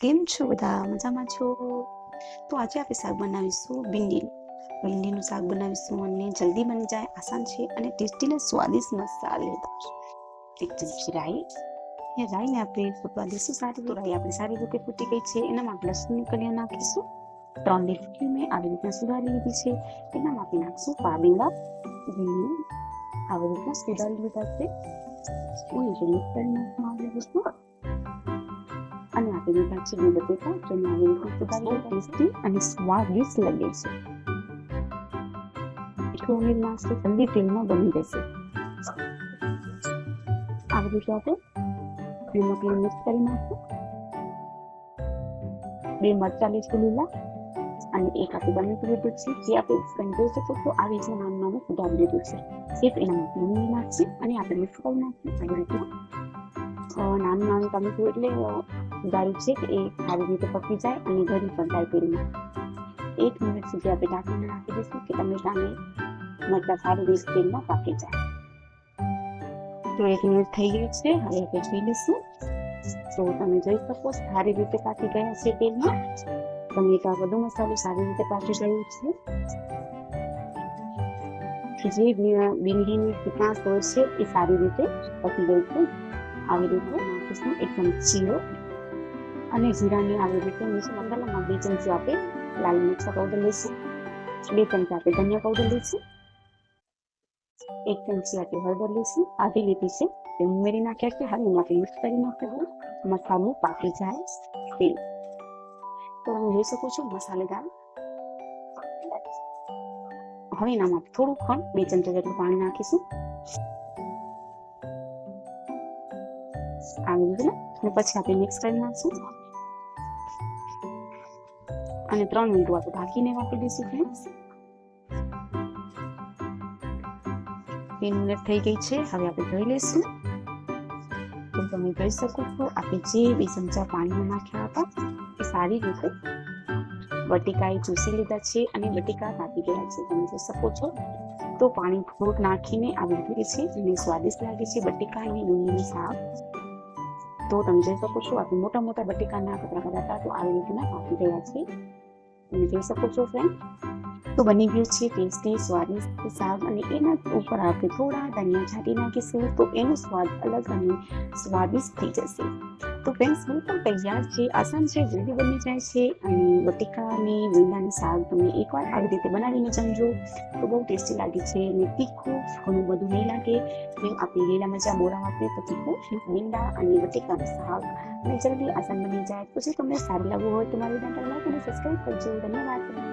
કેમ છો બધા? મજામાં છો? તો આજે આપણે શાક બનાવીશું, ભીંડીનું. ભીંડીનું શાક બનાવીશું અને જલ્દી બની જાય, આસાન છે અને ટેસ્ટી ને સ્વાદિષ્ટ મસાલેદાર. એક ચમચી રાઈ. એ રાઈને આપણે ફૂટવા દઈશું સારી તો રાઈ આપણે સારી રીતે ફૂટી ગઈ છે. એનામાં આપણે કલિયા નાખીશું. ત્રણ લીટી મેં આવી રીતના સુધારી લીધી છે. એનામાં આપણે નાખશું પાબીંડા, ભીંડી. આવી રીતના સુધારી લીધા છે. હું જે મિક્સ આવી વસ્તુ અને આપી દીધા છે બે બટેકા જેને આવી રીતે ટેસ્ટી અને સ્વાદિષ્ટ લાગે છે. ઉમેર નાખશે જલ્દી તેલમાં બની જશે. આવી રીતે આપણે નમક મિક્સ કરી નાખો બે મરચા લઈશું લીલા અને એક આપણે બની લીધું છે. જે આપણે જોઈ શકો તો આવી રીતે નાનું નાનું ઉડાવી લીધું છે. સિર્ફ એનામાં લીંબુ નાખશે અને આપણે મિક્સ કરી નાખીએ આવી રીતના. અ, નાનું નાનું ટમેટું એટલે સુધાર્યું છે કે એ સારી રીતે પકી જાય અને ઘરી પણ તેલમાં એક મિનિટ સુધી આપણે ઢાંકીને નાખી દઈશું કે ટમેટાને મતલબ સારી રીતે તેલમાં પાકી જાય તો એક મિનિટ થઈ ગઈ છે હવે આપણે જોઈ લઈશું તો તમે જોઈ શકો સારી રીતે પાકી ગયા છે તેલમાં ટમેટા બધો મસાલો સારી રીતે પાકી ગયું છે જે બી- ફિકાસ હોય છે એ સારી રીતે પકી ગઈ છે આવી રીતે નાખીશું એક ચીરો અને જીરાની આવી રીતે મિક્સ મસાલામાં બે ચમચી આપણે લાલ મિક્સ પાવડર લઈશું. બે ચમચી આપણે ધનિયા પાવડર લઈશું. એક ચમચી આપણે હળદર લઈશું. આધી લીધી છે તે ઉમેરી નાખ્યા છે. હવે આપણે મિક્સ કરી નાખ્યું મસાલો પાકી જાય તેલ તો તમે જોઈ શકો છો મસાલેદાર. હવે એનામાં થોડું ખંડ બે ચમચા જેટલું પાણી નાખીશું. આવી રીતે. અને પછી આપણે મિક્સ કરી નાખશું. અને ત્રણ મીંડું આપણે ઢાંકીને વાપરી દઈશું ફ્રેન્ડ્સ તીન મિનિટ થઈ ગઈ છે. હવે આપણે જોઈ લઈશું. તો તમે જોઈ શકો છો, આપણે જે બે ચમચા પાણીમાં નાખ્યા હતા, એ સારી રીતે બટીકાએ ચૂસી લીધા છે અને બટેકા કાપી ગયા છે. તમે જોઈ શકો છો, તો પાણી થોડુંક નાખીને આવી રીતે છે અને સ્વાદિષ્ટ લાગે છે બટીકા અને ડુંગળીનું શાક. તો તમે જોઈ શકો છો. આપણે મોટા મોટા બટેકાના કપડા બધા તો આવી રીતના કાપી ગયા છે. તમે જોઈ શકો છો ફ્રેન્ડ તો બની ગયું છે ટેસ્ટી, સ્વાદિષ્ટ શાક અને એના ઉપર આપણે થોડા ધનિયા છાંટી નાખીશું તો એનો સ્વાદ અલગ અને સ્વાદિષ્ટ થઈ જશે. તો ફ્રેન્ડ્સ બિલકુલ તૈયાર છે. આસાન છે, જલ્દી બની જાય છે અને બટેકા અને શાક તમે એકવાર આવી રીતે બનાવીને જમજો. તો બહુ ટેસ્ટી લાગે છે અને તીખું ઘણું બધું નહીં લાગે. જેમ આપણે લીલા મરચા મોરા વાપરીએ તો તીખું વીંડા અને બટેકાનું શાક અને જલ્દી આસાન બની જાય. તો જો તમને સારું લાગવું હોય તો મારી ચેનલ લાઈક અને સબસ્ક્રાઈબ કરજો. ધન્યવાદ.